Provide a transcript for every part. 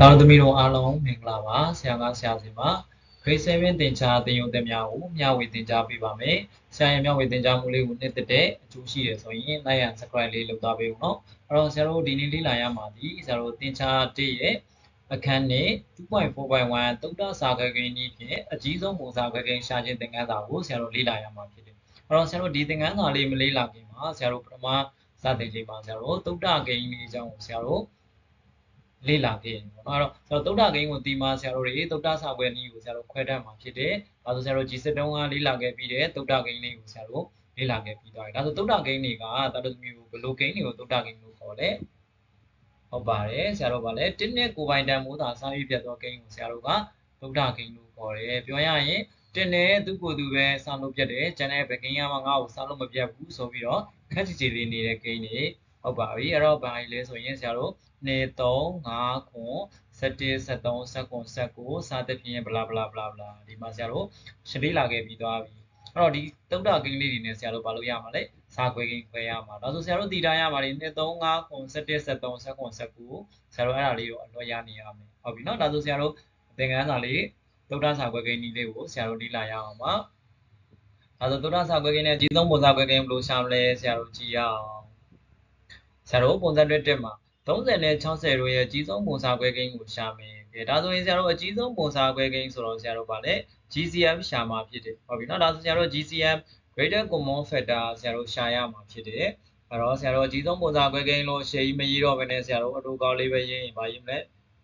တာသမီတို့အားလုံးမင်္ဂလာပါဆရာကဆရာစီပါ grade 7သင်ကြားသင်ယူသင်များကိုမျှဝေသင်ကြားပေးပါမယ်ဆရာရဲ့မျှဝေသင်ကြားမှုလေးကိုနှစ်သက်တဲ့အကျိုးရှိရဆိုရင် like and subscribe လေးလုပ်သားပေးဦးနော်အဲ့တော့ဆရာတို့ဒီနေ့လေ့လာရမှာဒီဆရာတို့သင်ကြားတဲ့ရဲ့အခန်းနဲ့2.4.1သုတ္တစာကကိန်းကြီးဖြင့်အကြီးဆုံးပုံစာကကိန်းရှာခြင်းသင်ခန်းစာကိုဆရာတို့လေ့လာရမှာဖြစ်တယ်အဲ့တော့ဆရာတို့ဒီသင်ခန်းစာလေးမလေ့လာခင်မှာဆရာတို့ပထမစတင်ချိန်မှာဆရာတို့သုတ္တကိန်းလေးအကြောင်းကိုဆရာတို့ လေ့လာခဲ့တယ်ပေါ့နော်အဲ့တော့ဆရာတို့သုတ္တကိန်းကိုဒီမှာဆရာတို့တွေသုတ္တစာပွဲနည်းကိုဆရာတို့ခွဲတတ်မှာဖြစ်တယ်ဒါဆိုဆရာတို့ G7 တုံးကလေ့လာခဲ့ပြီးတဲ့သုတ္တကိန်းလေးကိုဆရာတို့လေ့လာခဲ့ပြီးသွားတယ်ဒါဆိုသုတ္တကိန်းတွေကတာတို့မျိုးဘယ်လိုကိန်းတွေကိုသုတ္တကိန်းလို့ခေါ်လဲဟုတ်ပါတယ်ဆရာတို့ကလည်းတင်းနဲ့ကိုပိုင်တန်မိုးသာစာရေးပြတ်သောကိန်းကိုဆရာတို့ကသုတ္တကိန်းလို့ခေါ်တယ်ပြောရရင်တင်းနဲ့သူ့ကိုယ်သူပဲစာလို့ပြတ်တယ်ကျန်တဲ့ဘကိန်းကမှငါ့ကိုစာလို့မပြတ်ဘူးဆိုပြီးတော့ခက်ချီချီလေးနေတဲ့ကိန်းတွေ ဟုတ်ပါပြီအဲ့တော့ဘာလဲဆိုရင်ဆရာတို့2 3 5ခွန်17 73 19 19စသဖြင့်ဘလာဘလာဘလာဘလာဒီမှာဆရာတို့ရှင်းလေးလာခဲ့ပြီးသွားပြီအဲ့တော့ဒီတုတ်တာကိန်းလေးတွေနဲ့ဆရာတို့ဘာလို့ရမှာလဲစာခွဲကိန်းခွဲရမှာဒါဆိုဆရာတို့တည်ထားရမှာလေ2 3 5ခွန်17 73 19 19ဆရာတို့အဲ့ဒါလေးတော့အလွတ်ရနေရမယ်ဟုတ်ပြီနော်ဒါဆိုဆရာတို့သင်ခန်းစာလေးတုတ်တာစာခွဲကိန်းဒီလေးကိုဆရာတို့လေ့လာရအောင်ပါဒါဆိုတုတ်တာစာခွဲကိန်းနဲ့အကြီးဆုံးပုံစံခွဲကိန်းဘယ်လိုရှာမလဲဆရာတို့ကြည့်ရအောင် ဆရာတို့ပုံစံတွေတက်မှာ30နဲ့60တို့ရဲ့အကြီးဆုံးပုံစံခွဲကိန်းကိုရှာမယ်။ကဲဒါဆိုရင်ဆရာတို့အကြီးဆုံးပုံစံခွဲကိန်းဆိုတော့ဆရာတို့ဗာလဲ GCM ရှာမှာဖြစ်တယ်။ဟုတ်ပြီနော်ဒါဆိုဆရာတို့ GCM greater common factor ဆရာတို့ရှာရမှာဖြစ်တယ်။အဲ့တော့ဆရာတို့အကြီးဆုံးပုံစံခွဲကိန်းလို့ရှေ့ကြီးမရေးတော့ဘဲနဲ့ဆရာတို့အတူကောင်းလေးပဲရေးရင်ဗာရေးမလဲ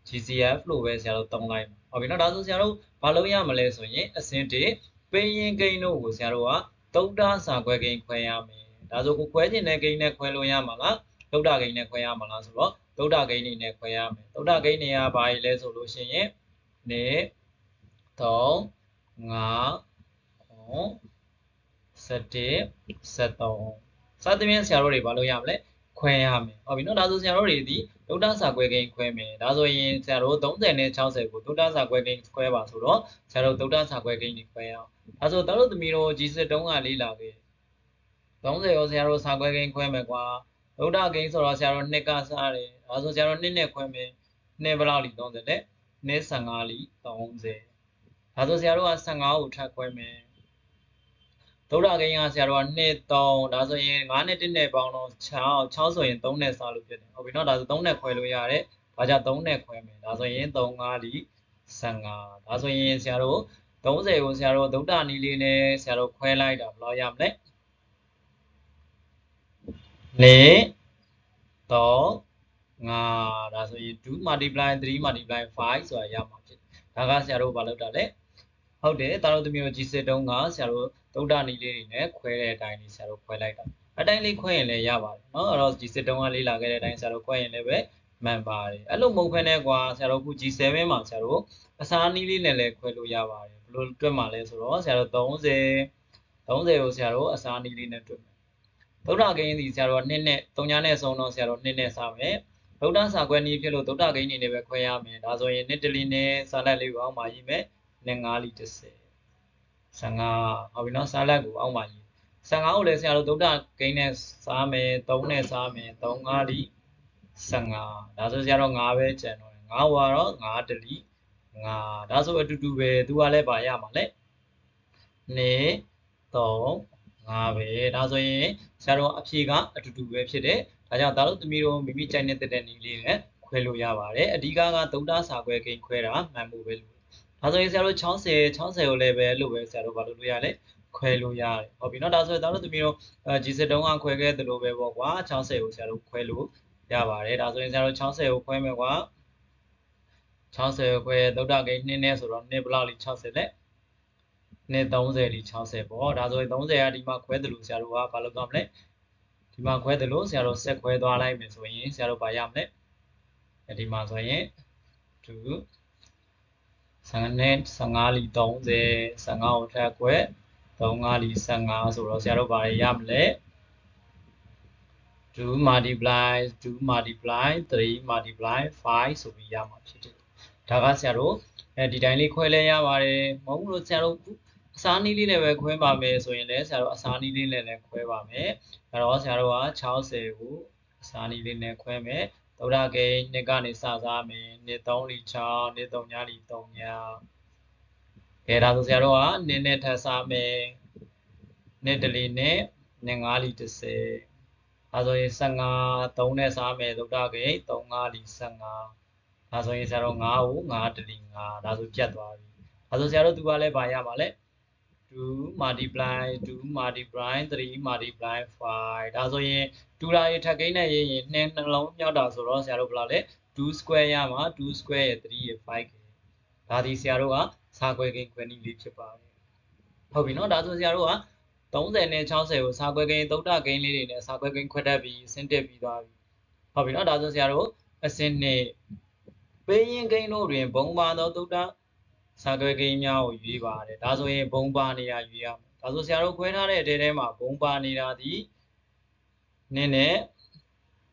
GCF လို့ပဲဆရာတို့သုံးလိုက်မှာ။ဟုတ်ပြီနော်ဒါဆိုဆရာတို့ဘာလုပ်ရမလဲဆိုရင်အစင်းတစ်ပိန်ရင်ကိန်းတို့ကိုဆရာတို့ကတုတ်တာစာခွဲကိန်းခွဲရမယ်။ဒါဆိုကိုခွဲခြင်းတဲ့ကိန်းနဲ့ခွဲလို့ရမှာလား။ သုဒ္ဓဂိမ်းနဲ့ခွဲရမှာလားဆိုတော့သုဒ္ဓဂိမ်းနေနဲ့ခွဲရမယ်သုဒ္ဓဂိမ်းနေကဘာကြီးလဲဆိုလို့ရှိရင်နေ3 5 7 73စသဖြင့်ဆရာတို့တွေဘာလို့ရမလဲခွဲရမယ်ဟုတ်ပြီနော်ဒါဆိုဆရာတို့တွေဒီသုဒ္ဓစာခွဲကိန်းခွဲမယ်ဒါဆိုရင်ဆရာတို့30နဲ့60ကိုသုဒ္ဓစာခွဲကိန်းခွဲပါဆိုတော့ဆရာတို့သုဒ္ဓစာခွဲကိန်းတွေခွဲရအောင်ဒါဆိုတလို့သမီးတို့ G7 တုံးကလေးလာခဲ့30ရောဆရာတို့စာခွဲကိန်းခွဲမယ်ကွာ ဗုဒ္ဓဂိမ်းဆိုတော့ဆရာတို့နှစ်ကစားတယ်ဒါဆိုဆရာတို့နှစ်နဲ့ခွဲမယ်နှစ်ဘယ်လောက်လီ30လဲနှစ်15လီ30ဒါဆိုဆရာတို့က15ကိုထပ်ခွဲမယ်ဗုဒ္ဓဂိမ်းကဆရာတို့ကနှစ်3ဒါဆိုရင်9နဲ့1နဲ့ပေါင်းတော့6 6ဆိုရင်3နဲ့စားလို့ဖြစ်တယ်ဟုတ်ပြီနော်ဒါဆို3နဲ့ခွဲလို့ရတယ်ဒါကြောင့်3နဲ့ခွဲမယ်ဒါဆိုရင်3 5လီ15ဒါဆိုရင်ဆရာတို့30ကိုဆရာတို့ဒုဒ္ဒနီးလေးနဲ့ဆရာတို့ခွဲလိုက်တာဘယ်လောက်ရမလဲ နေ3 5ဒါဆိုရင်2 multiply 3 multiply 5ဆိုတာရမှာဖြစ်ဒါကဆရာတို့ဘာလုပ်တာလဲဟုတ်တယ်တာတို့သမီးတို့ G7 တုံးကဆရာတို့သုဒ္ဓနီလေးတွေနဲ့ခွဲတဲ့အတိုင်းလေးဆရာတို့ခွဲလိုက်တာအတိုင်းလေးခွဲရင်လည်းရပါတယ်เนาะအဲ့တော့ G7 တုံးကလေးလာခဲ့တဲ့အတိုင်းဆရာတို့ခွဲရင်လည်းပဲမှန်ပါတယ်အဲ့လိုမဟုတ်ဖ ೇನೆ ကွာဆရာတို့ခု G7 မှာဆရာတို့အစားနီးလေးနဲ့လည်းခွဲလို့ရပါတယ်ဘယ်လိုတွက်မှာလဲဆိုတော့ဆရာတို့30 30ကိုဆရာတို့အစားနီးလေးနဲ့တွက် ဗုဒ္ဓဂိမ်းဒီဆရာတော်နှစ်နဲ့၃ညနဲ့ဆုံးတော့ဆရာတော်နှစ်နဲ့စမယ်ဗုဒ္ဓစာခွဲနည်းဖြစ်လို့ဗုဒ္ဓဂိမ်းနေနဲ့ပဲခွဲရမယ်ဒါဆိုရင်နှစ်တလီနဲ့စာလက်လေးကိုအောက်မှာရေးမယ်နဲ့9လီ30 15ဟုတ်ပြီနော်စာလက်ကိုအောက်မှာရေး15ကိုလည်းဆရာတော်ဗုဒ္ဓဂိမ်းနဲ့စားမယ်3နဲ့စားမယ်3 5လီ15ဒါဆိုဆရာတော်9ပဲကျန်တော့တယ်9ဟွာတော့9တလီ9ဒါဆိုအတူတူပဲသူကလည်းပါရမှာလေ2 3 5ပဲဒါဆိုရင်ဆရာတော်အဖြေကအတူတူပဲဖြစ်တယ်ဒါကြောင့်ဒါတို့သမီးတို့မိမိကြိုက်နေတဲ့တဲ့နည်းလေးနဲ့ခွဲလို့ရပါတယ်အဓိကကသုဒ္ဓစာခွဲကိန်းခွဲတာမှန်မှုပဲလို့ဒါဆိုရင်ဆရာတို့60 60ကိုလည်းပဲလို့ပဲဆရာတို့ဘာလို့လို့ရလဲခွဲလို့ရတယ်ဟုတ်ပြီเนาะဒါဆိုရင်ဒါတို့သမီးတို့အဲ G7 တုံးကခွဲခဲ့သလိုပဲပေါ့ကွာ60ကိုဆရာတို့ခွဲလို့ရပါတယ်ဒါဆိုရင်ဆရာတို့60ကိုခွဲမယ်ကွာ60ကိုခွဲသုဒ္ဓကိန်း2နဲ့ဆိုတော့2ဘလောက်လီ60လက် နဲ့30လီ60ပေါ့ဒါဆိုရင်30ကဒီမှာခွဲတယ်လို့ဆရာတို့ကဘာလုပ်သွားမလဲဒီမှာခွဲတယ်လို့ဆရာတို့ဆက်ခွဲသွားလိုက်မယ်ဆိုရင်ဆရာတို့ဘာရမလဲဒီမှာဆိုရင်2 15နဲ့15လီ30 15ကိုထပ်ခွဲ35လီ15ဆိုတော့ဆရာတို့ဘာရမလဲ 2 multiply 2 multiply 3 multiply 5ဆိုပြီးရမှာဖြစ်တယ်ဒါကဆရာတို့အဲဒီတိုင်းလေးခွဲလဲရပါတယ်မဟုတ်ဘူးလို့ဆရာတို့ အစားနည်းလေးနဲ့ပဲခွဲပါမယ်ဆိုရင်လည်းဆရာတို့အစားနည်းလေးနဲ့လည်းခွဲပါမယ်အဲတော့ဆရာတို့က60ကိုအစားနည်းလေးနဲ့ခွဲမယ်သုဒ္ဓဂိမ်းနှစ်ကနေစစားမယ်နှစ်3လီ6နှစ်3ညလီ3ညကဲဒါဆိုဆရာတို့ကနှစ်နဲ့ထပ်စားမယ်နှစ်တလီနဲ့နှစ်5လီ30ဒါဆိုရင်15 3နဲ့စားမယ်သုဒ္ဓဂိမ်း3 5လီ15ဒါဆိုရင်ဆရာတို့9ကို9တလီ9ဒါဆိုပြတ်သွားပြီဒါဆိုဆရာတို့သူကလည်းဗာရပါလဲ 2 multiply 2 multiply 3 multiply 5ဒါဆိုရင်2ဓာတ်ရထပ်ကိန်းနဲ့ရေးရင်2နှလုံးမြောက်တာဆိုတော့ဆရာတို့ဘယ်လောက်လဲ2 square ရမှာ2 square ရ3ရ5ကဒါဒီဆရာတို့ကစာခွဲကိန်းခွဲနည်းလေးဖြစ်ပါတယ်ဟုတ်ပြီနော်ဒါဆိုဆရာတို့က30နဲ့60ကိုစာခွဲကိန်းသုဒ္ဓကိန်းလေးတွေနဲ့စာခွဲကိန်းခွဲတတ်ပြီးဆင်းတက်ပြီးသွားပြီဟုတ်ပြီနော်ဒါဆိုဆရာတို့အစင်းနဲ့ပေးရင်ကိန်းတို့တွင်ဘုံပါသောသုဒ္ဓ စာခွဲကိန်းများကိုရွေးပါတယ်ဒါဆိုရင်ဘုံပါနေတာရွေးရမယ်ဒါဆိုဆရာတို့ခွဲထားတဲ့အထဲထဲမှာဘုံပါနေတာဒီနည်းနဲ့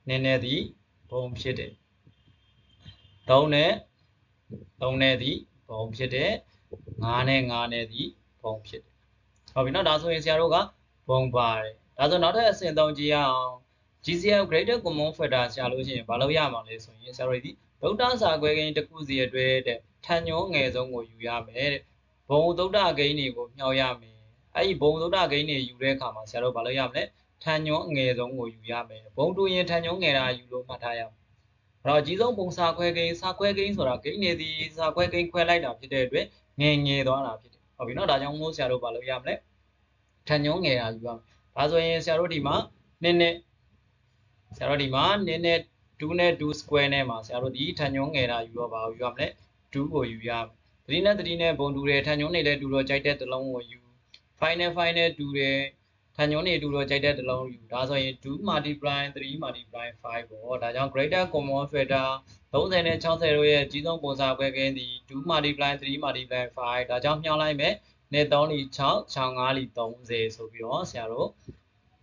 နည်းနည်းသည်ဘုံဖြစ်တယ်3နဲ့3နဲ့သည်ဘုံဖြစ်တယ်5နဲ့5နဲ့သည်ဘုံဖြစ်တယ်ဟုတ်ပြီနော်ဒါဆိုရင်ဆရာတို့ကဘုံပါတယ်ဒါဆိုနောက်ထပ်အဆင့်3ကြည့်ရအောင် GCF greater common factor ရှာလို့ရှိရင်ဘာလို့ရမှာလဲဆိုရင်ဆရာတို့ဒီဒုတ်တစာခွဲကိန်းတစ်ခုစီအတွက်တဲ့ ထန်ညုံငယ်ဆုံးကိုယူရမယ်တဲ့ဘုံဒုတ်တကိန်းတွေကိုမြှောက်ရမယ်အဲ့ဒီဘုံဒုတ်တကိန်းတွေယူတဲ့အခါမှာဆရာတို့ဘာလို့ရမလဲထန်ညုံအငယ်ဆုံးကိုယူရမယ်ဘုံတူရင်ထန်ညုံငယ်တာယူလို့မှတ်ထားရအောင်အဲ့တော့အကြီးဆုံးဘုံစာခွဲကိန်းစာခွဲကိန်းဆိုတာကိန်းနေသည်စာခွဲကိန်းခွဲလိုက်တာဖြစ်တဲ့အတွက်ငယ်ငယ်သွားတာဖြစ်တယ်ဟုတ်ပြီနော်ဒါကြောင့်မို့ဆရာတို့ဘာလို့ရမလဲထန်ညုံငယ်တာယူရမယ်ဒါဆိုရင်ဆရာတို့ဒီမှာနည်းနည်းဆရာတို့ဒီမှာနည်းနည်း2နဲ့2 square နဲ့မှာဆရာတို့ဒီထန်ညုံငယ်တာယူတော့ပါဘူးယူရမလဲ 2ကိုယူရမယ်3နဲ့3နဲ့ဘုံတူတယ်ထန်ညုံနေလဲတူတော့ကြိုက်တဲ့တစ်လုံးကိုယူ5နဲ့5နဲ့တူတယ်ထန်ညုံနေတူတော့ကြိုက်တဲ့တစ်လုံးယူဒါဆိုရင်2 multiply 3 multiply 5ပေါ့ဒါကြောင့် greater common factor 30နဲ့60တို့ရဲ့အကြီးဆုံးပုံစံခွဲခင်းသည်2 multiply 3 multiply 5ဒါကြောင့်မြှောက်လိုက်မယ်နေ3လီ6 6 5လီ30ဆိုပြီးတော့ဆရာတို့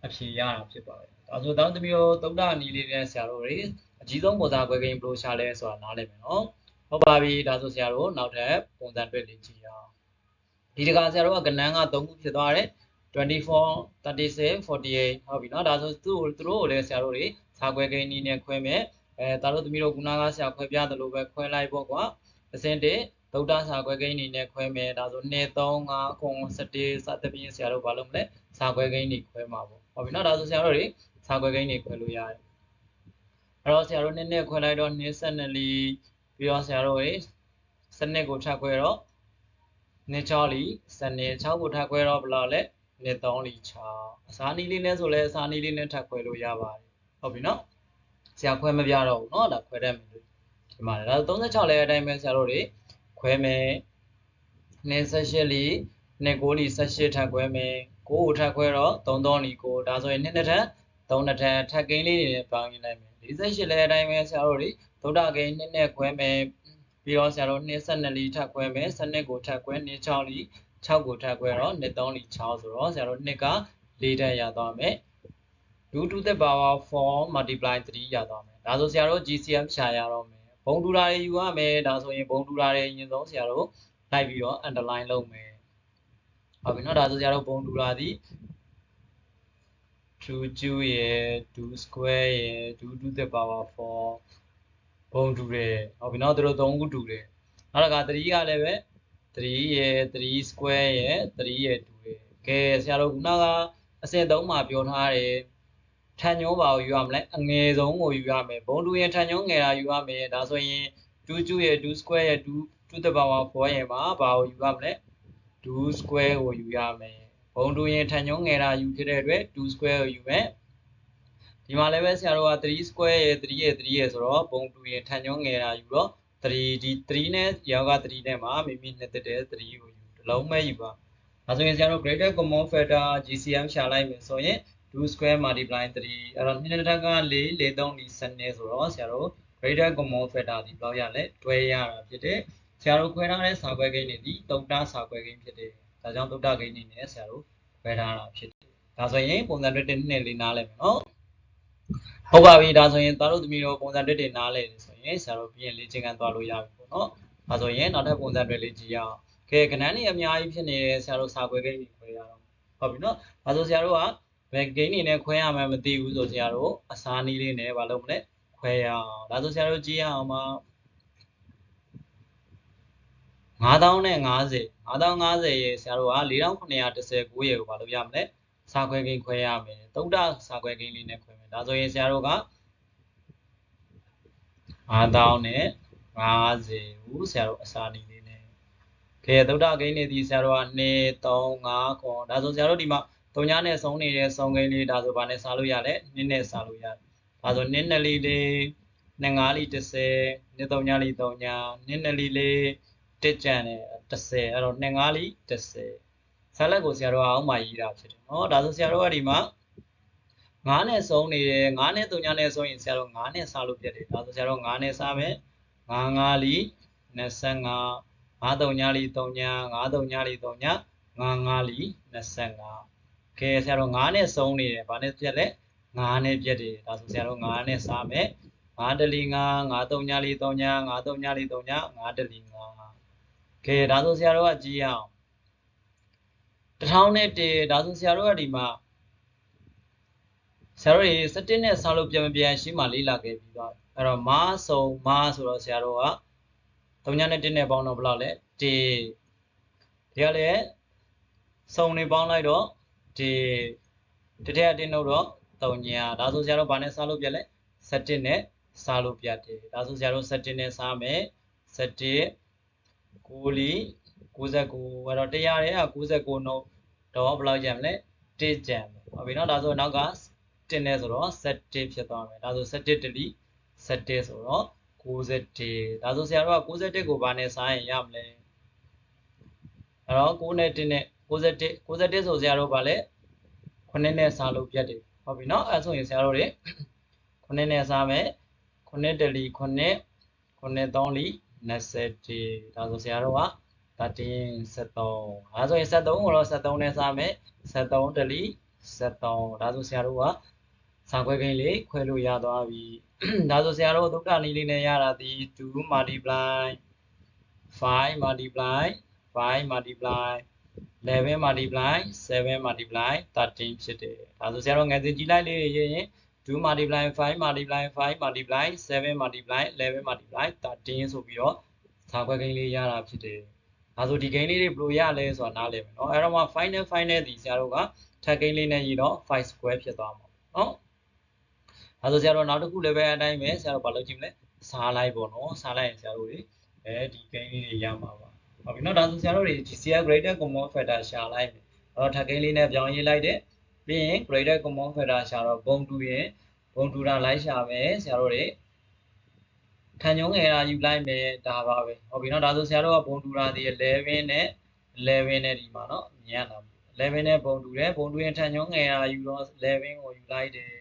အဖြေရတာဖြစ်ပါတယ်ဒါဆိုတောင်းသမီးတို့သုဒ္ဓနီးလေးနဲ့ဆရာတို့တွေအကြီးဆုံးပုံစံခွဲခင်းဘယ်လိုရှာလဲဆိုတာနားလည်မယ်နော် ဟုတ်ပါပြီဒါဆိုဆရာတို့နောက်ထပ်ပုံစံတွေ့လေ့ကြည့်အောင်ဒီတခါဆရာတို့ကကဏ္ဍက3ခုဖြစ်သွားတယ်24 36 48ဟုတ်ပြီနော်ဒါဆိုသူ့သူတို့ကိုလည်းဆရာတို့တွေစာခွဲကိန်းနည်းနဲ့ခွဲမယ်အဲဒါတို့သမီးတို့ခုနကဆရာခွဲပြသလိုပဲခွဲလိုက်ပေါ့ကွာအစင်းတဒုဒ္ဒစာခွဲကိန်းနေနဲ့ခွဲမယ်ဒါဆို2 3 5အကုန်7စသဖြင့်ဆရာတို့ဘာလုပ်မလဲစာခွဲကိန်းနေခွဲမှာပေါ့ဟုတ်ပြီနော်ဒါဆိုဆရာတို့တွေစာခွဲကိန်းနေခွဲလို့ရတယ်အဲ့တော့ဆရာတို့နည်းနည်းခွဲလိုက်တော့24 ပြီးတော့ဆရာတို့ရဲ့စနစ်ကိုထပ်ခွဲတော့နေချောလီစနစ်6ကိုထပ်ခွဲတော့ဘယ်လောက်လဲနေ3လီ6အစာနီးလေးနဲ့ဆိုလဲအစာနီးလေးနဲ့ထပ်ခွဲလို့ရပါတယ်ဟုတ်ပြီနော်ဆရာခွဲမပြတော့ဘူးနော်ဒါခွဲတတ်မယ်ဒီမှာဒါ36လဲအတိုင်းပဲဆရာတို့တွေခွဲမယ်နေ18လီနေ9လီ18ထပ်ခွဲမယ်9ကိုထပ်ခွဲတော့3တော့လီ9ဒါဆိုရင်2နှစ်ထပ်3နှစ်ထပ်ထပ်ကိန်းလေးတွေနဲ့ပေါင်းရင်းလိုက်မယ်48လဲအတိုင်းပဲဆရာတို့တွေ ဒုဒကိန်းနှစ်နဲ့ခွဲမယ်ပြီးတော့ဆရာတို့နှစ်12လီထပ်ခွဲမယ်စနစ်ကိုထပ်ခွဲနှစ်6လီ6ကိုထပ်ခွဲတော့နှစ်3လီ6ဆိုတော့ဆရာတို့နှစ်က၄ထပ်ရသွားမယ် due to the power 4 multiply 3ရသွားမယ်ဒါဆိုဆရာတို့ GCM ဖြာရတော့မယ်ဘုံတူတာတွေယူရမယ်ဒါဆိုရင်ဘုံတူတာတွေအရင်ဆုံးဆရာတို့လိုက်ပြီးတော့ underline လုပ်မယ်ဟုတ်ပြီနော်ဒါဆိုဆရာတို့ဘုံတူတာသည် true ကျူရယ် do square ရယ် do to the power 4 ဘုံတူတယ်ဟုတ်ပြီနော်သူတို့၃ခုတူတယ်နောက်တစ်ခါ3ကလည်းပဲ3ရယ်3 square ရယ်3ရယ်တူတယ်ကဲဆရာတို့ခုနကအစင်3မှာပြောထားတယ်ထန်ညုံးပါကိုယူရမလဲအငယ်ဆုံးကိုယူရမယ်ဘုံတူရင်ထန်ညုံးငယ်တာယူရမယ်ဒါဆိုရင်2 2ရယ်2 square ရယ်2 2တဘာဝ4ရယ်မှာဘာကိုယူရမလဲ2 square ကိုယူရမယ်ဘုံတူရင်ထန်ညုံးငယ်တာယူဖြစ်တဲ့အတွက်2 square ကိုယူမယ် ဒီမှာလည်းပဲဆရာတို့က3 square ရယ်3ရယ်3ရယ်ဆိုတော့ဘုံတူရင်ထန်ညုံးငယ်တာယူတော့3ဒီ3နဲ့ရောက်က3နဲ့မှာမိမိနှစ်သက်တဲ့3ကိုယူတစ်လုံးပဲယူပါဒါဆိုရင်ဆရာတို့ greater common factor GCM ရှာလိုက်မယ်ဆိုရင်2 square multiply 3အဲ့တော့နှစ်တစ်ထက်က4 4 3 4 10ဆိုတော့ဆရာတို့ greater common factor ဒီဘယ်လောက်ရလဲတွဲရတာဖြစ်တယ်ဆရာတို့ခွဲထားတဲ့စာခွဲကိန်းတွေဒီတုတ်တာစာခွဲကိန်းဖြစ်တယ်ဒါကြောင့်တုတ်တာကိန်းတွေနဲ့ဆရာတို့ခွဲထားတာဖြစ်တယ်ဒါဆိုရင်ပုံစံတွေတစ်နှစ်လေးနားလည်မယ်နော် ဟုတ်ပါပြီဒါဆိုရင်သားတို့သမီးတို့ပုံစံတွေတွေနားလည်နေဆိုရင်ဆရာတို့ပြင်လေ့ကျင့်ခန်းသွားလို့ရပြီပေါ့နော်ဒါဆိုရင်နောက်ထပ်ပုံစံတွေလေးကြည့်ရအောင်ကဲကဏ္ဍတွေအများကြီးဖြစ်နေတယ်ဆရာတို့စာခွဲကိန်းတွေခွဲရအောင်ဟုတ်ပြီနော်ဒါဆိုဆရာတို့ကဘယ်ဂိမ်းနေနဲ့ခွဲရမှန်းမသိဘူးဆိုဆရာတို့အစားနည်းလေးနဲ့မလုပ်မလဲခွဲခွဲရအောင်ဒါဆိုဆရာတို့ကြည့်ရအောင်ပါ9000နဲ့50 9050ရေဆရာတို့က4919ရေကိုဘာလို့ရမလဲစာခွဲကိန်းခွဲရမယ်သုဒ္ဓစာခွဲကိန်းလေးနဲ့ခွဲမယ် ဒါဆိုရင်ဆရာတို့က9000နဲ့50ကိုဆရာတို့အစာနီလေးနဲ့ကဲသုဒ္ဓကိန်းနေဒီဆရာတို့က2 3 5ခွန်ဒါဆိုဆရာတို့ဒီမှာတုံညာနဲ့ဆုံးနေတဲ့ဆုံးကိန်းလေးဒါဆိုဘာနဲ့စားလို့ရလဲနင်းနဲ့စားလို့ရတယ်ဒါဆိုနင်းနဲ့လေးလေးနှစ်ငါးလီ30နှစ်သုံးညာလီ3ညာနင်းနဲ့လေးလေးတစ်ကြံနဲ့30အဲ့တော့နှစ်ငါးလီ30ဆလက်ကိုဆရာတို့ကအောက်မှာရေးတာဖြစ်တယ်နော်ဒါဆိုဆရာတို့ကဒီမှာ 9နဲ့ဆုံးနေတယ်9နဲ့3ညာနဲ့ဆုံးရင်ဆရာတို့9နဲ့စားလို့ပြတ်တယ်ဒါဆိုဆရာတို့9နဲ့စားမယ်9ငါးလီ25 9 3ညာလီ3ညာ9 3ညာလီ3ညာ9ငါးလီ25ကဲဆရာတို့9နဲ့ဆုံးနေတယ်ဘာနဲ့ပြတ်လဲ9နဲ့ပြတ်တယ်ဒါဆိုဆရာတို့9နဲ့စားမယ်9တလီ9 9 3ညာလီ3ညာ9 3ညာလီ3ညာ9တလီ9ကဲဒါဆိုဆရာတို့ကကြည့်အောင်တစ်ထောင်နဲ့တည်းဒါဆိုဆရာတို့ကဒီမှာဆ ရာတို့တွေ17နဲ့ဆောက်လို့ပြန်မပြန်ရှင်းမှလေးလာခဲ့ပြီးသွားအဲ့တော့မားစုံမားဆိုတော့ဆရာတို့က3ညနဲ့1နဲ့ပေါင်းတော့ဘယ်လောက်လဲ1ဒီကလည်းစုံနေပေါင်းလိုက်တော့ဒီတထက်အတင်းတော့3ညဒါဆိုဆရာတို့ဘာနဲ့စားလို့ပြလဲ17နဲ့စားလို့ပြတယ်ဒါဆိုဆရာတို့17နဲ့စားမယ်17 9လီ69အဲ့တော့100ရဲက69နှုတ်တော့ဘယ်လောက်ကျန်မလဲ1ကျန်မယ်ဟုတ်ပြီနော်ဒါဆိုနောက်က 1နဲ့ဆိုတော့17ဖြစ်သွားမယ်ဒါဆို17တလီ17ဆိုတော့61ဒါဆိုဆရာတို့က61ကိုဘာနဲ့စားရင်ရမလဲအဲ့တော့9နဲ့1နဲ့61 61ဆိုဆရာတို့ဗာလဲ9နဲ့စားလို့ပြတ်တယ်ဟုတ်ပြီနော်အဲ့ဆိုရင်ဆရာတို့တွေ9နဲ့စားမယ်9တလီ9 9 3လီ20ဒါဆိုဆရာတို့က13 73ဒါဆိုရင်73ကိုတော့73နဲ့စားမယ်73တလီ73ဒါဆိုဆရာတို့က စာခွဲကိန်းလေးခွဲလို့ရသွားပြီဒါဆိုဆရာတို့ဒုက္ခနည်းလေးနဲ့ရတာဒီ2 multiply 5 multiply 5 multiply 11 multiply 7 multiply 13ဖြစ်တယ်ဒါဆိုဆရာတို့ငယ်စဉ်ကြည့်လိုက်လေးရေးရင်2 multiply 5 multiply 5 multiply 7 multiply 11 multiply 13ဆိုပြီးတော့စာခွဲကိန်းလေးရတာဖြစ်တယ်ဒါဆိုဒီကိန်းလေးတွေဘယ်လိုရလဲဆိုတာနားလည်မယ်เนาะအဲ့တော့မှ final final ဒီဆရာတို့ကထပ်ကိန်းလေးနဲ့ရေးတော့5 square ဖြစ်သွားမှာเนาะ ဒါဆိုဆရာတို့နောက်တစ်ခုလည်းပဲအတိုင်းပဲဆရာတို့ဘာလုပ်ကြည့်မလဲစားလိုက်ပေါ့နော်စားလိုက်ရင်ဆရာတို့တွေအဲဒီကိန်းလေးတွေရမှာပါဟုတ်ပြီနော်ဒါဆိုဆရာတို့တွေ GCR greater common factor ရှာလိုက်မယ်အဲ့တော့ထပ်ကိန်းလေးနဲ့ပြောင်းရေးလိုက်တယ်ပြီးရင် greater common factor ရှာတော့ဘုံတူရင်ဘုံတူတာလိုက်ရှာမယ်ဆရာတို့တွေခံညုံငယ်တာယူလိုက်မယ်ဒါပါပဲဟုတ်ပြီနော်ဒါဆိုဆရာတို့ကဘုံတူတာဒီ11နဲ့11နဲ့ဒီမှာနော်မြင်ရတာ11နဲ့ဘုံတူတယ်ဘုံတူရင်ထံညုံငယ်တာယူတော့11ကိုယူလိုက်တယ်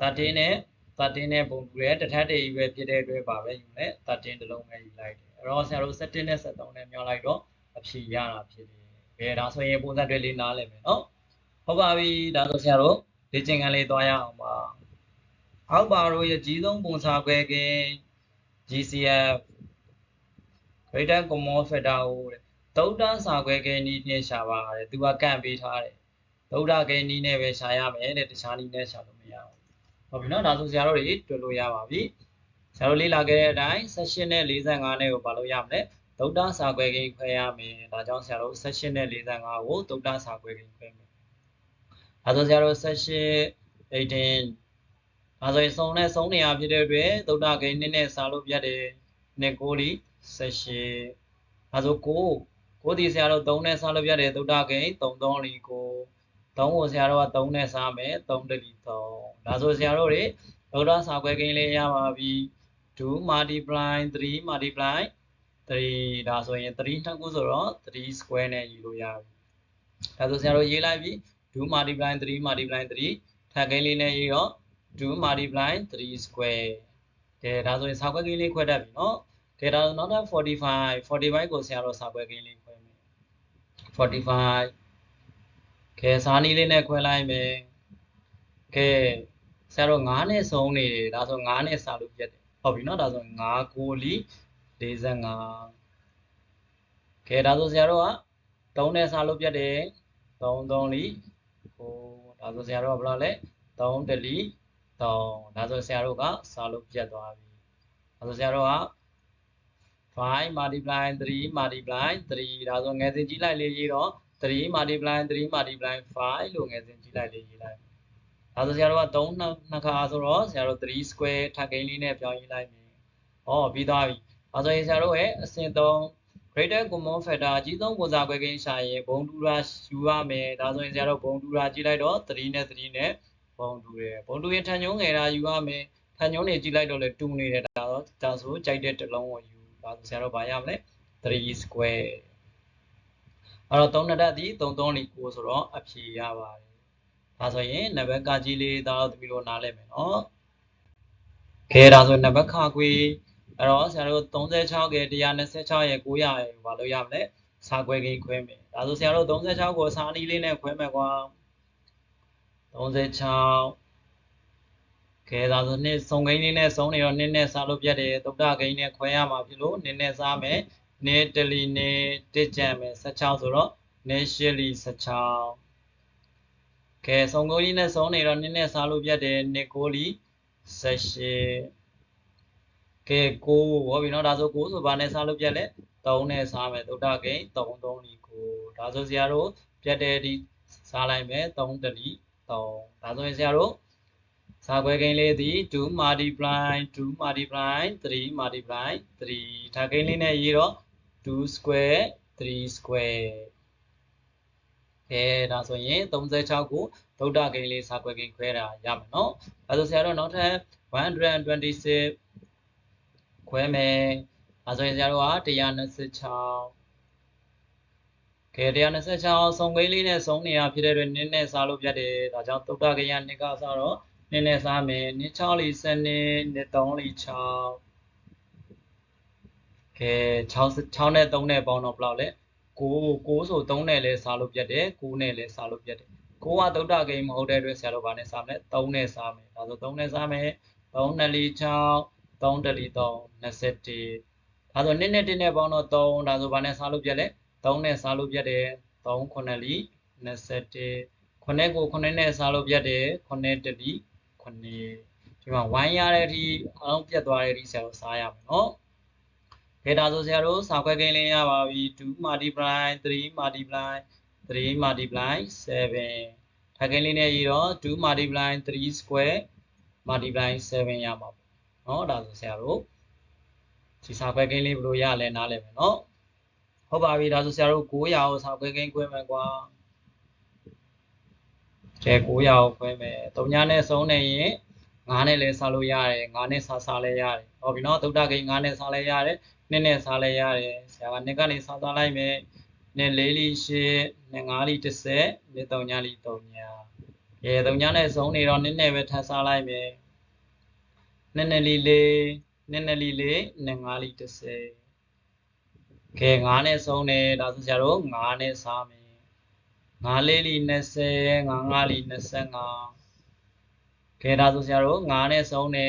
13နဲ့13နဲ့ပုံတူရဲတထပ်တည်းကြီးပဲဖြစ်တဲ့အတွက်ပါပဲယူမယ်13တလုံးပဲယူလိုက်တယ်အဲ့တော့ဆရာတို့17နဲ့73နဲ့မြောက်လိုက်တော့အဖြေရတာဖြစ်တယ်ကဲဒါဆိုရင်ပုံစံတွေလေးနားလည်မယ်နော်ဟုတ်ပါပြီဒါဆိုဆရာတို့လေ့ကျင့်ခန်းလေးသွားရအောင်ပါအောက်ပါတို့ရဲ့ကြီးဆုံးပုံစံခွဲကင်း GCF Greater Common Factor ကိုတဲ့သုဒ္ဓစာခွဲကင်းနည်းနဲ့ရှာပါတယ်သူကကန့်ပေးထားတယ်သုဒ္ဓကင်းနည်းနဲ့ပဲရှာရမယ်တဲ့တခြားနည်းနဲ့ရှာလို့မရဘူး ဟုတ်ပြီနော်ဒါဆိုဆရာတို့တွေတွေ့လို့ရပါပြီဆရာတို့လေ့လာခဲ့တဲ့အတိုင်း section နဲ့45နဲ့ကိုပါလို့ရမယ်ဒုတ်တစာခွဲကိန်းခွဲရမယ်ဒါကြောင့်ဆရာတို့ section နဲ့45ကိုဒုတ်တစာခွဲကိန်းခွဲမယ်ဒါဆိုဆရာတို့ section 18ဒါဆိုရင်စုံနဲ့စုံနေရဖြစ်တဲ့အတွက်ဒုတ်တကိန်းနဲ့စာလို့ပြတယ်နဲ့ကိုလီ section ဒါဆိုကိုကိုဒီဆရာတို့3နဲ့စာလို့ပြတယ်ဒုတ်တကိန်း3 3 4 9 သုံးကိုဆရာတော်ကသုံးနဲ့စားမယ်သုံးတတိသုံးဒါဆိုဆရာတော်တွေဒေါတာစာခွဲကိန်းလေးရပါပြီ2 multiply 3 multiply 3ဒါဆိုရင်3နှစ်ခုဆိုတော့3 square နဲ့ယူလို့ရပြီဒါဆိုဆရာတို့ရေးလိုက်ပြီ2 multiply 3 multiply 3ထပ်ကိန်းလေးနဲ့ရေးတော့2 multiply 3 square ကဲဒါဆိုရင်စာခွဲကိန်းလေးခွဲတတ်ပြီနော်ကဲဒါဆိုနောက်ထပ်45 45ကိုဆရာတို့စာခွဲကိန်းလေးခွဲမယ်45 ကဲဇာနီလေးနဲ့ခွဲလိုက်မယ်ကဲဆရာတို့9နဲ့ဆုံးနေတယ်ဒါဆို9နဲ့စာလို့ပြတ်တယ်ဟုတ်ပြီနော်ဒါဆို9ကိုလီ45ကဲဒါဆိုဆရာတို့က3နဲ့စာလို့ပြတ်တယ်3 3လီဟိုဒါဆိုဆရာတို့ကဘယ်လောက်လဲ3တလီ3ဒါဆိုဆရာတို့ကစာလို့ပြတ်သွားပြီဒါဆိုဆရာတို့က5 multiply 3 multiply 3ဒါဆိုငယ်စဉ်ကြည့်လိုက်လေရေးတော့ 3 multiply 3 multiply 5လို့ငယ်စဉ်ကြည့်လိုက်လေရေးလိုက်ဒါဆိုဆရာတို့က3နှစ်နှစ်ခါဆိုတော့ဆရာတို့3 square ထပ်ကိန်းလေးနဲ့ပြောင်းရေးလိုက်မယ်။ဩပြီးသွားပြီ။ဒါဆိုရင်ဆရာတို့ရဲ့အဆင့်3 greater common factor အကြီးဆုံးပုံစံခွဲကိန်းရှာရင်ဘုံတူရာယူရမယ်။ဒါဆိုရင်ဆရာတို့ဘုံတူရာကြည့်လိုက်တော့3နဲ့3နဲ့ဘုံတူတယ်။ဘုံတူရင်ထန်ညုံငယ်တာယူရမယ်။ထန်ညုံနေကြည့်လိုက်တော့လေတူနေတယ်ဒါတော့ဒါဆိုကြိုက်တဲ့တစ်လုံးကိုယူ။ဒါဆိုဆရာတို့ဘာရမလဲ3 square အဲ့တော့3နှစ်တက်သည်3 3လီ9ဆိုတော့အဖြေရပါတယ်။ဒါဆိုရင်နံပါတ်ကကြီးလေးဒါတော့သမီးတို့နားလဲမယ်နော်။ခဲဒါဆိုနံပါတ်ခကွေအဲ့တော့ဆရာတို့36က126ရဲ့900ရဲ့ဘာလို့ရမလဲ။စာခွဲကိန်းခွဲမယ်။ဒါဆိုဆရာတို့36ကိုစာနီးလေးနဲ့ခွဲမယ်ကွာ။36ခဲဒါဆိုနှစ်စုံကိန်းလေးနဲ့စုံနေတော့နှစ်နဲ့စားလို့ပြတ်တယ်သုတ္တကိန်းနဲ့ခွဲရမှာဖြစ်လို့နှစ်နဲ့စားမယ်။ နေတလီနေတစ်ကြံမယ်16ဆိုတော့နေရှစ်လီ16ကဲစုံကိုကြီးနဲ့စုံနေတော့နည်းနည်းစားလို့ပြတ်တယ်နေကိုလီ18ကဲ9ဟောပြီနော်ဒါဆို9ဆိုဘာနဲ့စားလို့ပြတ်လဲ3နဲ့စားမယ်သုတ္တကိန်း3 3လီ9ဒါဆိုဆရာတို့ပြတ်တဲ့ဒီစားလိုက်မယ်3တလီ3ဒါဆိုရင်ဆရာတို့စာခွဲကိန်းလေးသည်2 multiply 2 multiply 3 multiply 3ဒါကိန်းလေးနဲ့ရေးတော့ 2 square 3 square အဲဒါဆိုရင်36ကိုဒုဒ္ဒကိန်းလေးစာခွဲကိန်းခွဲတာရမယ်နော်အဲဆိုဆရာတို့နောက်ထပ်126ခွဲမယ်အဲဆိုရင်ဆရာတို့က126ကဲ126စုံကိန်းလေးနဲ့စုံနေရဖြစ်တဲ့အတွက်နင်းနဲ့စားလို့ပြတ်တယ်ဒါကြောင့်ဒုဒ္ဒကိန်းကနှစ်ကစားတော့နင်းနဲ့စားမယ်နင်း6လီ7နင်းနင်း3လီ6 ကဲ6 6နဲ့3နဲ့ပေါင်းတော့ဘယ်လောက်လဲ9 9ဆို3နဲ့လဲစားလို့ပြတ်တယ်9နဲ့လဲစားလို့ပြတ်တယ်9ကသုတ္တဂိမ်းမဟုတ်တဲ့အတွက်ဆရာတို့ဘာနဲ့စားမလဲ3နဲ့စားမယ်ဒါဆို3နဲ့စားမယ်3နဲ့လီ6 3တလီ3 21ဒါဆို2နဲ့1နဲ့ပေါင်းတော့3ဒါဆိုဘာနဲ့စားလို့ပြတ်လဲ3နဲ့စားလို့ပြတ်တယ်3 9လီ21 9ကို9နဲ့စားလို့ပြတ်တယ်9တလီ9ဒီမှာ1ရတဲ့အထိအလုံးပြတ်သွားတဲ့အထိဆရာတို့စားရမယ်နော် ကဲဒါဆိုဆရာတို့စာခွဲကိန်းလေးရပါပြီ2 multiply 3 multiply 3 multiply 7ထားကိန်းလေးနဲ့ရေးတော့2 multiply 3 square multiply 7ရမှာပေါ့เนาะဒါဆိုဆရာတို့ဒီစာခွဲကိန်းလေးဘယ်လိုရလဲနားလည်မယ်เนาะဟုတ်ပါပြီဒါဆိုဆရာတို့900ကိုစာခွဲကိန်းခွဲမယ်ကွာကျဲ900ကိုခွဲမယ်3ညနဲ့ဆုံးနေရင်9နဲ့လည်းစားလို့ရတယ်9နဲ့စားစားလည်းရတယ်ဟုတ်ပြီเนาะသုတ္တကိန်း9နဲ့စားလည်းရတယ် နှစ်နဲ့စားလဲရတယ်ဆရာကနှစ်ကနေစားသွားလိုက်မယ်နှစ်လေးလီရှစ်နှစ်ငါးလီ30နှစ်သုံးညာလီ3ညာရေသုံးညာနဲ့စုံနေတော့နှစ်နဲ့ပဲထပ်စားလိုက်မယ်နှစ်နဲ့လီလေးနှစ်နဲ့လီလေးနှစ်ငါးလီ30ကဲ9နဲ့စုံနေဒါဆိုဆရာတို့9နဲ့စားမယ်9လေးလီ20 9ငါးလီ25ကဲဒါဆိုဆရာတို့9နဲ့စုံနေ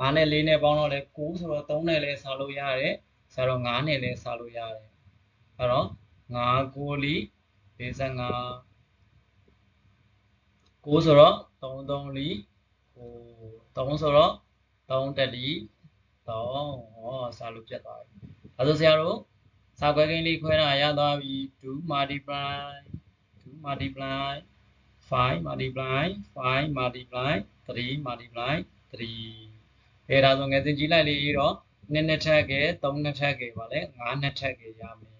5နဲ့4နဲ့ပေါင်းတော့လဲ9ဆိုတော့3နဲ့လဲစားလို့ရတယ်ဆရာတော့9နဲ့လဲစားလို့ရတယ်အဲ့တော့9 9လီ45 9ဆိုတော့3 3လီဟို3ဆိုတော့3တက်လီ3ဟောစားလို့ပြတ်သွားပြီအဲဆိုဆရာတို့စာခွဲကိန်းလေးခွဲတာရသွားပြီ2 multiply 2 multiply 5 multiply 5 multiply 3 multiply 3 အဲဒါဆိုငယ်စဉ်ကြည့်လိုက်လေတော့နှစ်နှစ်ထက်ကဲသုံးနှစ်ထက်ကဲပါလေငါးနှစ်ထက်ကဲရမယ်။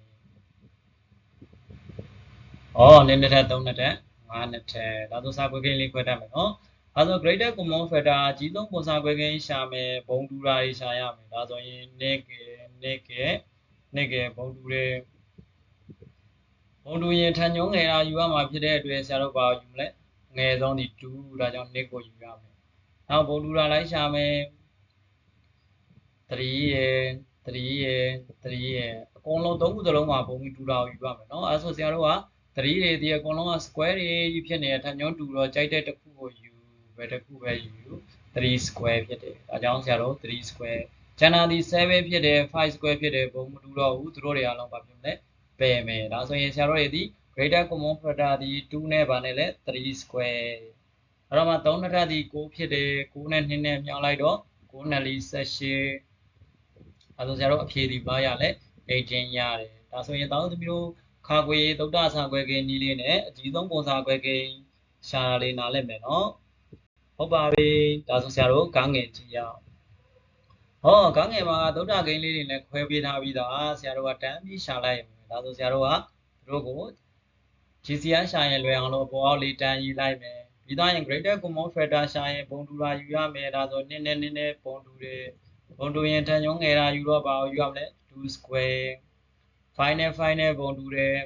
ဩနှစ်နှစ်ထက်သုံးနှစ်ထက်ငါးနှစ်ထက်ဒါဆိုစာခွဲကိန်းလေးခွဲတတ်မယ်နော်။အဲဆို greater common factor အကြီးဆုံးပုံစာခွဲကိန်းရှာမယ်ဘုံတူတာတွေရှာရမယ်။ဒါဆိုရင်နှစ်ကဲနှစ်ကဲနှစ်ကဲဘုံတူတယ်ဘုံတူရင်ထန်ညုံငယ်အားယူရမှာဖြစ်တဲ့အတွက်ဆရာတို့ဘာယူမလဲငယ်ဆုံးဒီ2ဒါကြောင့်နှစ်ကိုယူရမယ်။နောက်ဘုံတူတာလိုက်ရှာမယ် 3ရယ်3ရယ်3ရယ်အကုန်လုံးသုံးခုစလုံးမှာပုံပြီးတူတာကိုယူရမယ်เนาะအဲဆိုဆရာတို့က3တွေဒီအကုန်လုံးက square တွေကြီးဖြစ်နေတဲ့ထပ်ညွှန်းတူတော့ကြိုက်တဲ့တစ်ခုကိုယူဘယ်တစ်ခုပဲယူ3 square ဖြစ်တယ်ဒါကြောင့်ဆရာတို့3 square ကျန်တာဒီ7ဖြစ်တယ်5 square ဖြစ်တယ်ပုံမတူတော့ဘူးသူတို့တွေအလုံးပါဖြစ်မလဲပယ်မယ်ဒါဆိုရင်ဆရာတို့တွေဒီ greater common factor ဒီ2နဲ့ပါနဲ့လဲ3 square အဲ့တော့မှ3နှစ်ထပ်ဒီ6ဖြစ်တယ်6နဲ့2နဲ့မြောက်လိုက်တော့9နဲ့4 18 အဲဆိုဆရာတို့အဖြေဒီပါရလဲ18ရတယ်ဒါဆိုရင်တောင်းသမီးတို့ခါခွေသုဒ္ဓဆာခွဲကိန်းနီးလေးနဲ့အကြီးဆုံးပုံစာခွဲကိန်းရှာတာလေးနားလည်မယ်နော်ဟုတ်ပါပြီဒါဆိုဆရာတို့ကောင်းငယ်ကြည့်ရအောင်ဟောကောင်းငယ်မှာသုဒ္ဓကိန်းလေးတွေနဲ့ခွဲပေးထားပြီးသားဆရာတို့ကတန်းပြီးရှာလိုက်ရမယ်ဒါဆိုဆရာတို့ကသူတို့ကို GCR ရှာရင်လွယ်အောင်လို့ပေါ်အောက်လေးတန်းရေးလိုက်မယ်ပြီးသားရင် greater common factor ရှာရင်ပုံတူတာယူရမယ်ဒါဆိုနည်းနည်းနည်းနည်းပုံတူတယ် ပုံတူရင်ထန်ညုံငယ်တာယူတော့ပါယူရမလဲ2 square final final ပုံတူတယ်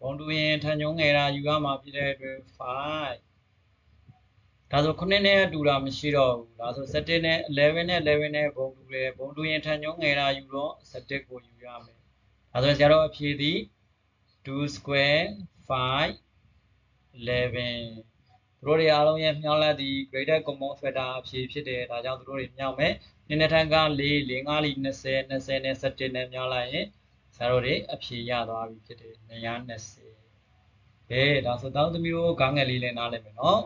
ပုံတူရင်ထန်ညုံငယ်တာယူရမှာဖြစ်တဲ့အတွက်5ဒါဆို9နဲ့တူတာမရှိတော့ဘူးဒါဆို7နဲ့11နဲ့11နဲ့ပုံတူတယ်ပုံတူရင်ထန်ညုံငယ်တာယူတော့7ကိုယူရမယ်ဒါဆိုဆရာတို့အဖြေသည်2 square 5 11သူတို့တွေအားလုံးရဲ့မြောင်းလက်သည် greater common factor အဖြေဖြစ်တယ်ဒါကြောင့်သူတို့တွေမြောက်မယ် နည်းနည်းထန်က4 4 5လီ20 20နဲ့17နဲ့မြောင်းလိုက်ရင်ဆရာတို့တွေအဖြေရသွားပြီဖြစ်တယ်220ကဲဒါဆိုတောင်းသမီးတို့ခေါင်းငယ်လေးလည်းနားလည်မယ်နော်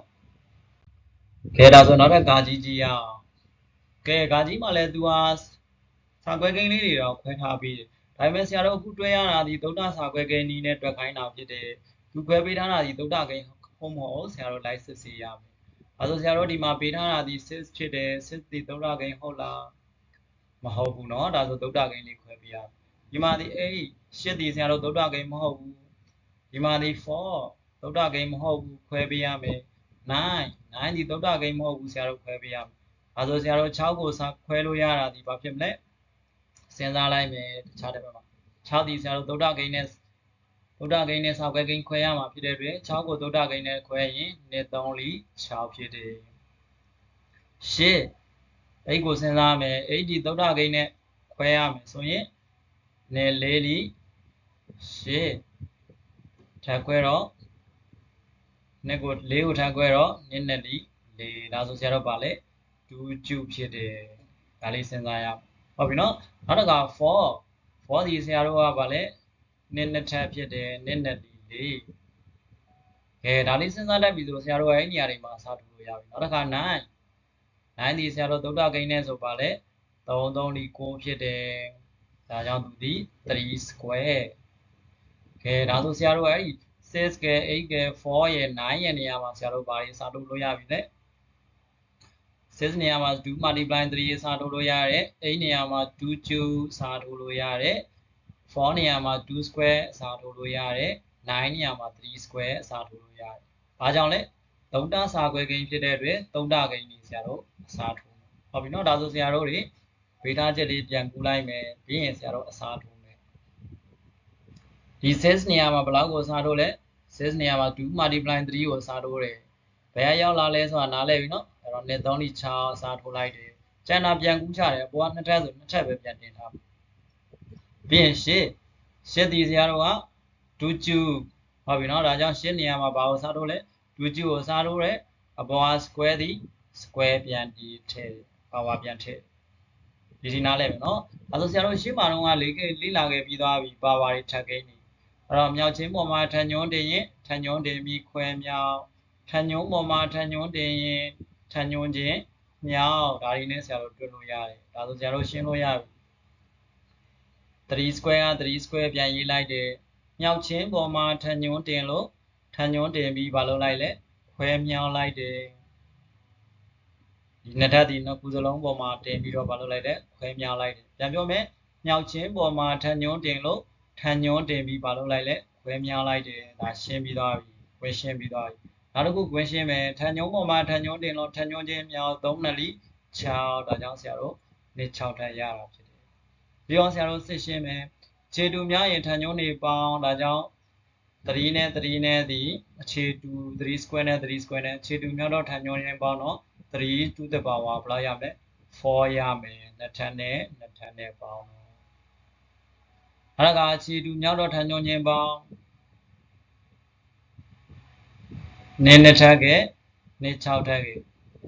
ကဲဒါဆိုနောက်ထပ်ဂါကြီးကြီးရအောင်ကဲဂါကြီးမှလည်း तू ဟာစာခွဲကိန်းလေးတွေတော့ခွဲထားပြီးတယ်ဒါပေမဲ့ဆရာတို့အခုတွဲရတာဒီသုဒ္ဓစာခွဲကိန်းနီးနဲ့တွက်ခိုင်းတာဖြစ်တယ်သူခွဲပေးထားတာဒီသုဒ္ဓကိန်းဟုတ်မဟုတ်ဆရာတို့ live စစ်ဆေးရမယ် အဲဆိုဆရာတို့ဒီမှာပေးထားတာဒီ6ဖြစ်တယ်6ဒီသုဒ္ဓကိန်းဟုတ်လားမဟုတ်ဘူးเนาะဒါဆိုသုဒ္ဓကိန်းလေးခွဲပေးရမယ်ဒီမှာဒီ8 8ဒီဆရာတို့သုဒ္ဓကိန်းမဟုတ်ဘူးဒီမှာဒီ4သုဒ္ဓကိန်းမဟုတ်ဘူးခွဲပေးရမယ်9 9ဒီသုဒ္ဓကိန်းမဟုတ်ဘူးဆရာတို့ခွဲပေးရမယ်အဲဆိုဆရာတို့6ကိုစခွဲလို့ရတာဒီဘာဖြစ်မလဲစဉ်းစားလိုက်မယ်တခြားတစ်ဘက်မှာ6ဒီဆရာတို့သုဒ္ဓကိန်းနဲ့ သုဒ္ဓကိန်းနဲ့ဆောက်ခွဲကိန်းခွဲရမှာဖြစ်တဲ့အတွက်6ကိုသုဒ္ဓကိန်းနဲ့ခွဲရင်2 3 4 6ဖြစ်တယ်8အဲ့ကိုစဉ်းစားမယ်အဲ့ဒီသုဒ္ဓကိန်းနဲ့ခွဲရမယ်ဆိုရင်2 4လီ8ထပ်ခွဲတော့နှစ်ကို4ကိုထပ်ခွဲတော့2နဲ့လီ4ဒါဆိုဆရာတို့ပါလေ2ကျူဖြစ်တယ်ဒါလေးစဉ်းစားရအောင်ဟုတ်ပြီနော်နောက်တစ်ခါ4 4ဒီဆရာတို့ကဗာလဲ နှစ်နှစ်ထပ်ဖြစ်တယ်နှစ်နှစ်ဒီလေးကဲဒါလေးစဉ်းစားတတ်ပြီဆိုဆရာတို့ရဲ့နေရာတွေမှာအစားထိုးလို့ရပြီနောက်တစ်ခါ9 9ဒီဆရာတို့သုဒ္ဓကိန်းနဲ့ဆိုပါလဲ3 3ဒီ9ဖြစ်တယ်ဒါကြောင့်သူဒီ3 square ကဲဒါဆိုဆရာတို့အဲ့ဒီ6ကဲ8ကဲ4ရဲ့9ရဲ့နေရာမှာဆရာတို့ဘာတွေအစားထိုးလို့ရပြီလဲ6နေရာမှာ2 multiply 3စာထိုးလို့ရတယ်8နေရာမှာ2 2စာထိုးလို့ရတယ် 4နေရာမှာ2 square စာထိုးလို့ရတယ်9နေရာမှာ3 square စာထိုးလို့ရတယ်။ဘာကြောင့်လဲသုံးတစာခွဲကိန်းဖြစ်တဲ့အတွက်သုံးတကိန်းကြီးဆရာတို့အစားထိုးမယ်။ဟုတ်ပြီနော်ဒါဆိုဆရာတို့တွေဗေဒချက်လေးပြန်ကူးလိုက်မယ်ပြီးရင်ဆရာတို့အစားထိုးမယ်။ဒီ6နေရာမှာဘယ်လောက်ကိုအစားထိုးလဲ6နေရာမှာ2 multiply 3ကိုအစားထိုးတယ်။ဘယ်ကရောက်လာလဲဆိုတာနားလည်ပြီနော်။အဲ့တော့2 3 6အစားထိုးလိုက်တယ်။ကျန်တာပြန်ကူးချတယ်အပေါ်ကနှစ်ထပ်ဆိုနှစ်ထပ်ပဲပြန်တင်ထားပြီး ရင်ရှစ်ရှစ်ဒီဆရာတော်ကဒူကျူဟုတ်ပြီနော်ဒါကြောင့်ရှစ်နေရာမှာဘာကိုစားထိုးလဲဒူကျူကိုစားထိုးတယ်အပေါ်က square ဒီ square ပြန်ဒီထည့်ပါဝါပြန်ထည့်ဒီဒီနားလဲပဲနော်အဲဆိုဆရာတို့ရှင်းမှာတော့ကလေးခဲ့လေးလာခဲ့ပြီးသွားပြီပါဝါတွေထပ်ကိန်းနေအဲ့တော့မြောက်ချင်းပေါ်မှာထန်ညွန်းတင်ရင်ထန်ညွန်းတင်ပြီးခွဲမြောက်ထန်ညွန်းပေါ်မှာထန်ညွန်းတင်ရင်ထန်ညွန်းချင်းမြောက်ဒါတွေနဲ့ဆရာတို့တွေ့လို့ရတယ်ဒါဆိုဆရာတို့ရှင်းလို့ရပြီ 3 square က3 square ပြန်ရေးလိုက်တယ်မြောက်ချင်းပေါ်မှာထန်ညွန်းတင်လို့ထန်ညွန်းတင်ပြီးဘာလုပ်လိုက်လဲခွဲမြောင်းလိုက်တယ်ဒီနှစ်ထပ်ဒီနှစ်ခုစလုံးပေါ်မှာတင်ပြီးတော့ဘာလုပ်လိုက်လဲခွဲမြောင်းလိုက်တယ်ပြန်ပြောမယ်မြောက်ချင်းပေါ်မှာထန်ညွန်းတင်လို့ထန်ညွန်းတင်ပြီးဘာလုပ်လိုက်လဲခွဲမြောင်းလိုက်တယ်ဒါရှင်းပြီးသွားပြီခွဲရှင်းပြီးသွားပြီနောက်တစ်ခုခွဲရှင်းမယ်ထန်ညွန်းပေါ်မှာထန်ညွန်းတင်လို့ထန်ညွန်းချင်းမြောက်3နှစ်လီ6ဒါကြောင့်ဆရာတို့နှစ်6ထပ်ရတာဖြစ် ပြီးအောင်ဆရာတို့စစ်ရှင်းမယ်ခြေတူများရင်ထန်ညုံးနေပေါင်းဒါကြောင့်3နဲ့3နဲ့ဒီအခြေတူ3 square နဲ့3 square နဲ့ခြေတူများတော့ထန်ညုံးနေပေါင်းတော့3 to the power ဘယ်လောက်ရမလဲ4ရမယ်နှစ်ထပ်နဲ့နှစ်ထပ်နဲ့ပေါင်းတော့အဲ့ဒါကခြေတူများတော့ထန်ညုံးခြင်းပေါင်းနင်းနှစ်ထပ်ကနင်း6ထပ်က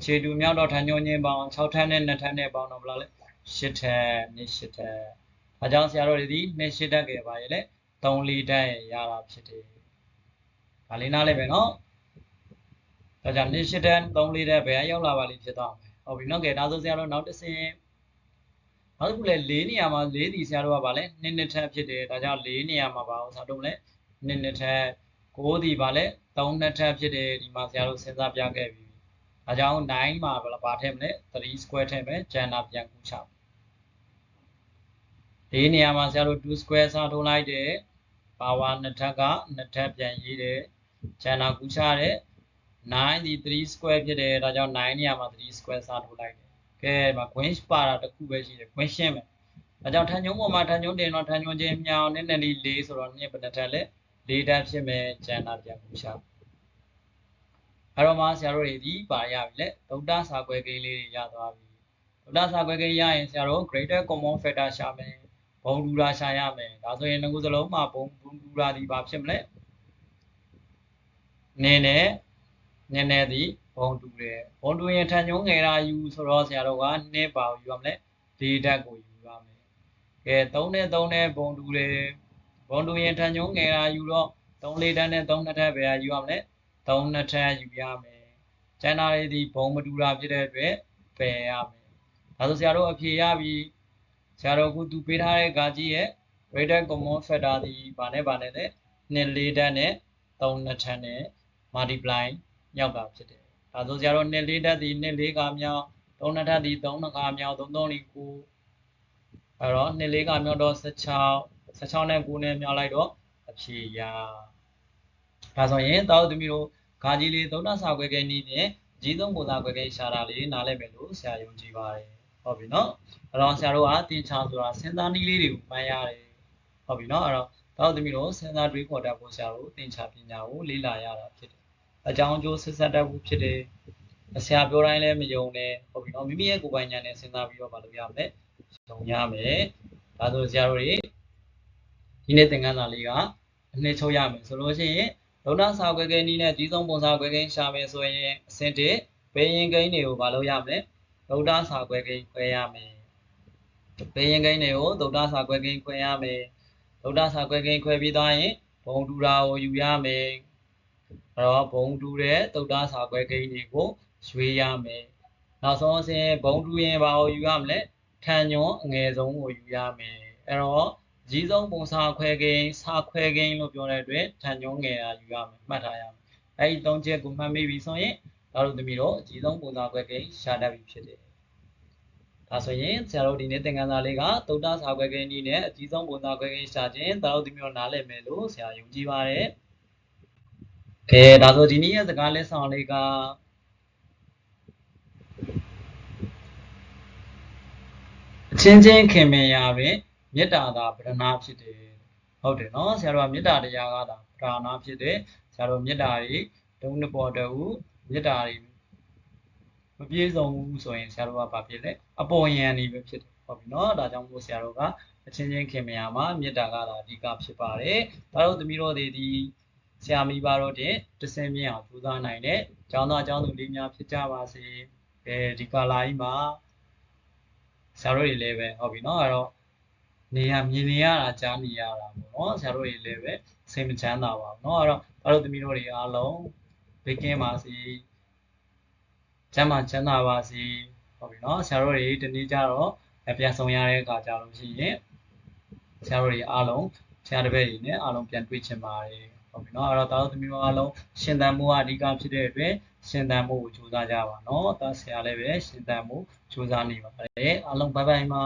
ခြေတူမြောက်တော့ထန်ညုံချင်းပေါင်း6ထပ်နဲ့2ထပ်နဲ့ပေါင်းတော့ဘယ်လောက်လဲ 8ထက်နှစ်8ထက်။ဒါကြောင့်ဆရာတော်တွေဒီနှစ်8တက်ခဲ့ပါရဲ့လေ3 4တက်ရတာဖြစ်တယ်။ဒါလေးနားလဲပဲနော်ဒါကြောင့်နှစ်ရှစ်တဲ့3လေးတဲ့ဘယ်ကရောက်လာပါလိမ့်ဖြစ်သွားမယ်ဟုတ်ပြီနော်ကဲဒါဆိုဆရာတို့နောက်တစ်ဆင့်နောက်တစ်ခုလဲ၄နေရာမှာ၄ဒီဆရာတို့ကဗာလဲနှစ်နှစ်ထက်ဖြစ်တယ်ဒါကြောင့်၄နေရာမှာပါအောင်ဆရာတို့လဲနှစ်နှစ်ထက်9ဒီဗာလဲ3နှစ်ထက်ဖြစ်တယ်ဒီမှာဆရာတို့စဉ်းစားပြခဲ့ပြီဒါကြောင့်9မှာဗာထည့်မလဲ3 square ထည့်မယ်ကျန်တာပြန်ကူချ ဒီနေရာမှာဆရာတို့2 square စားထိုးလိုက်တယ်ပါဝါနှစ်ထက်ကနှစ်ထက်ပြန်ရေးတယ်ကျန်တာကူချတယ်9ဒီ3 square ဖြစ်တယ်ဒါကြောင့်9နေရာမှာ3 square စားထိုးလိုက်တယ်ကဲမှာ queen ပါတာတစ်ခုပဲရှိတယ် queen ရှင်းမယ်ဒါကြောင့်ထန်ညုံပေါ်မှာထန်ညုံတင်တော့ထန်ညုံချင်းမြောင်နဲ့နဲ့လေး၄ဆိုတော့နှစ်ပနထက်လက်၄တက်ဖြစ်မယ်ကျန်တာပြန်ကူချအဲ့တော့မှဆရာတို့တွေဒီပါရပြီလေဒုတာစာခွဲကိန်းလေးတွေရသွားပြီဒုတာစာခွဲကိန်းရရင်ဆရာတို့ greater common factor ရှာမယ် ဘုံတူတာရှာရမယ်ဒါဆိုရင်ငခုစလုံးမှာဘုံဘုံတူတာဒီဘာဖြစ်မလဲနင်းနဲ့နည်းနည်းသည်ဘုံတူတယ်ဘုံတူရင်ထန်ညုံငယ်တာယူဆိုတော့ဆရာတို့ကနှစ်ပါယူရမလဲ၄တက်ကိုယူရမယ်ကဲ3နဲ့3နဲ့ဘုံတူတယ်ဘုံတူရင်ထန်ညုံငယ်တာယူတော့3လေးတက်နဲ့3နှစ်ထပ်ပဲယူရမလဲ3နှစ်ထပ်ယူရမယ်ကျန်တာတွေဒီဘုံမတူတာဖြစ်တဲ့အတွက်ပယ်ရမယ်ဒါဆိုဆရာတို့အဖြေရပြီ ဆရာတို့ကသူပေးထားတဲ့ဂါကြီးရဲ့ greater common factor ဒီဘာနဲ့ဘာနဲ့လဲ2လေးတက်နဲ့3နှစ်ထပ်နဲ့ multiply မြောက်တာဖြစ်တယ်။ဒါဆိုဆရာတို့နှစ်လေးဓာတ်ဒီနှစ်လေးကမြောက်သုံးနှစ်ဓာတ်ဒီသုံးနှစ်ကမြောက်သုံးသုံးဒီ9အဲ့တော့နှစ်လေးကမြောက်တော့16 16နဲ့9နဲ့မြောက်လိုက်တော့အဖြေရ။ဒါဆိုရင်တောက်သမီးတို့ဂါကြီးလေးသုံးနှစာခွဲကိန်းနည်းနဲ့ကြီးသုံးပုံစာခွဲကိန်းရှာတာလေးနားလည်မယ်လို့ဆရာယုံကြည်ပါတယ်။ ဟုတ်ပြီနော်။အဲ့တော့ဆရာတို့ကတင်ချဆိုတာစဉ်းစားနည်းလေးတွေကိုမှတ်ရတယ်။ဟုတ်ပြီနော်။အဲ့တော့တောက်သမီးတို့စဉ်းစားတွေးခေါ်တတ်ဖို့ဆရာတို့တင်ချပညာကိုလေ့လာရတာဖြစ်တယ်အကြောင်းအကျိုးဆက်ဆက်တတ်ဖို့ဖြစ်တယ်။ဆရာပြောတိုင်းလည်းမယုံနဲ့ဟုတ်ပြီနော်မိမိရဲ့ကိုယ်ပိုင်ဉာဏ်နဲ့စဉ်းစားပြီးတော့မလုပ်ရမယ်။ယုံရမယ်။ဒါဆိုဆရာတို့တွေဒီနေ့သင်ခန်းစာလေးကအနှစ်ချုပ်ရမယ်ဆိုလို့ရှိရင်လုံနာစာခွဲကိန်းနည်းနဲ့ကြီးဆုံးပုံစာခွဲကိန်းရှာမယ်ဆိုရင်အဆင့်1ဘေးရင်ကိန်းတွေကိုမလုပ်ရမယ်။ လုံနာစာခွဲကိန်းခွဲရမယ်။ဘေးရင်ကိန်းတွေကိုလုံနာစာခွဲကိန်းခွဲရမယ်။လုံနာစာခွဲကိန်းခွဲပြီးသွားရင်ဘုံတူတာကိုယူရမယ်။အဲ့တော့ဘုံတူတဲ့သုတ်တစာခွဲကိန်းတွေကိုရွေးရမယ်နောက်ဆုံးအဆင့်ဘုံတူရင်ဘာကိုယူရမလဲထန်ညွန်အငယ်ဆုံးကိုယူရမယ်အဲ့တော့ကြီးဆုံးပုံစာခွဲကိန်းစာခွဲကိန်းလို့ပြောတဲ့အတွက်ထန်ညွန်ငယ်တာယူရမယ်မှတ်ထားရမယ်အဲ့ဒီသုံးချက်ကိုမှတ်မိပြီဆိုရင် ဒါတို့သမီးတို့အကြီးဆုံးပုံစာခွဲကိန်းရှာတတ်ပြီဖြစ်တယ်ဒါဆိုရင်ဆရာတို့ဒီနေ့သင်ခန်းစာလေးကသုတ်တစာခွဲကိန်းနည်းနဲ့အကြီးဆုံးပုံစာခွဲကိန်းရှာခြင်းဒါတို့သမီးတို့နားလည်မယ်လို့ဆရာယုံကြည်ပါတယ်ကဲဒါဆိုဒီနေ့ရဲ့စကားလက်ဆောင်လေးကအချင်းချင်းခင်မင်ရာပင်မေတ္တာသာပရဏာဖြစ်တယ်ဟုတ်တယ်နော်ဆရာတော်ကမေတ္တာတရားကသာပရဏာဖြစ်တယ်ဆရာတော်မေတ္တာတွေဒုံနှစ်ပေါ်တူ မေတ္တာတွေမပြည့်စုံဘူးဆိုရင်ဆရာတော်ကဘာဖြစ်လဲအပေါ်ယံနေပဲဖြစ်တယ်ဟုတ်ပြီနော်ဒါကြောင့်မို့ဆရာတော်ကအချင်းချင်းခင်မင်ရာမှာမေတ္တာကသာအဓိကဖြစ်ပါတယ်ဒါတို့သမီးတို့တွေဒီဆရာမိဘတို့တဲ့တဆင်းမြင့်အောင်ကြိုးစားနိုင်တဲ့ကျောင်းသားကျောင်းသူလေးများဖြစ်ကြပါစေ။အဲဒီကာလာကြီးမှာဆရာတို့တွေလည်းပဲဟုတ်ပြီနော်အဲ့တော့နေရမြင်နေရတာကြားနေရတာပေါ့နော်ဆရာတို့တွေလည်းပဲစိတ်မချမ်းသာပါဘူးเนาะအဲ့တော့ဘာလို့သမီးတို့တွေအားလုံး ဘေးကင်းပါစေကျမ်းမာချမ်းသာပါစေဟုတ်ပြီနော်ဆရာတို့တွေဒီနေ့ကျတော့ပြန်ဆောင်ရတဲ့အခါကြလို့ရှိရင်ဆရာတို့တွေအားလုံးဆရာတပည့်တွေနဲ့အားလုံးပြန်တွေ့ချင်ပါတယ်ဟုတ်ပြီနော်အဲ့တော့တာတို့သမီးတို့အားလုံးရှင်သန်မှုအဓိကဖြစ်တဲ့အတွက်ရှင်သန်မှုကိုကြိုးစားကြပါနော်တာဆရာလည်းပဲရှင်သန်မှုကြိုးစားနေပါတယ်အားလုံးဘိုင်ဘိုင်ပါ